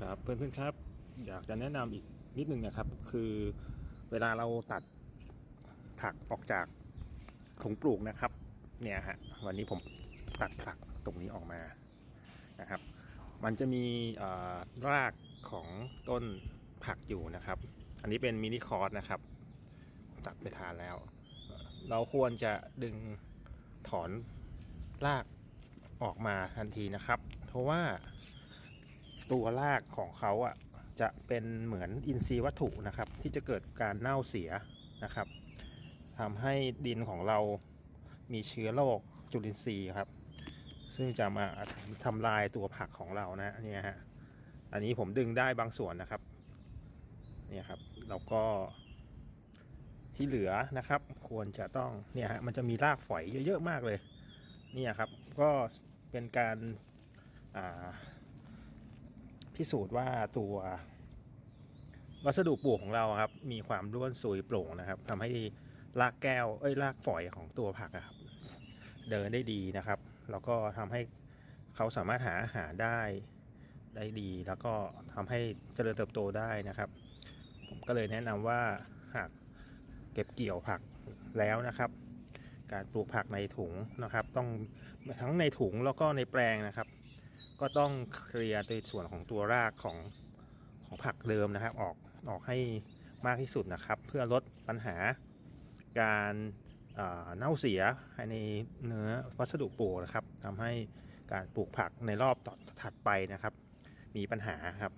ครับเพื่อนๆครับ อยากจะแนะนำอีกนิดนึงนะครับ คือเวลาเราตัดผักออกจากถุงปลูกนะครับ เนี่ยฮะวันนี้ผมตัดผักตรงนี้ออกมานะครับ มันจะมีรากของต้นผักอยู่นะครับ อันนี้เป็นมินิคอร์สนะครับ ตัดไปทานแล้ว เราควรจะดึงถอนรากออกมาทันทีนะครับ เพราะว่า ตัวรากของเขาอะจะเป็นเหมือนอินทรีย์วัตถุนะครับ ที่จะเกิดการเน่าเสียนะครับทำให้ดินของเรามีเชื้อโรคจุลินทรีย์ครับ ซึ่งจะมาทำลายตัวผักของเรานะเนี่ยฮะอันนี้ผมดึงได้บางส่วนนะครับเนี่ยครับแล้วก็ที่เหลือนะครับ ควรจะต้องเนี่ยฮะมันจะมีรากฝอยเยอะๆมากเลยเนี่ยครับ ก็เป็นการอ่า พิสูจน์ว่าตัววัสดุปลูกของเราครับ มีความร่วนซุยโปร่งนะครับทำให้รากแก้วเอ้ยรากฝอยของตัวผักครับ เดินได้ดีนะครับ แล้วก็ทำให้เขาสามารถหาอาหารได้ได้ดี แล้วก็ทำให้เจริญเติบโตได้นะครับ ผมก็เลยแนะนำว่าหากเก็บเกี่ยวผักแล้วนะครับ การปลูกผักในถุงนะครับ ต้องทั้งในถุงแล้วก็ในแปลงนะครับ ก็ต้องเคลียร์ในส่วนของตัวรากของของผักเดิมนะครับ ออกออกให้มากที่สุดนะครับ เพื่อลดปัญหาการเน่าเสียภายในเนื้อวัสดุปลูกนะครับทำให้การปลูกผักในรอบต่อถัดไปนะครับ มีปัญหาครับ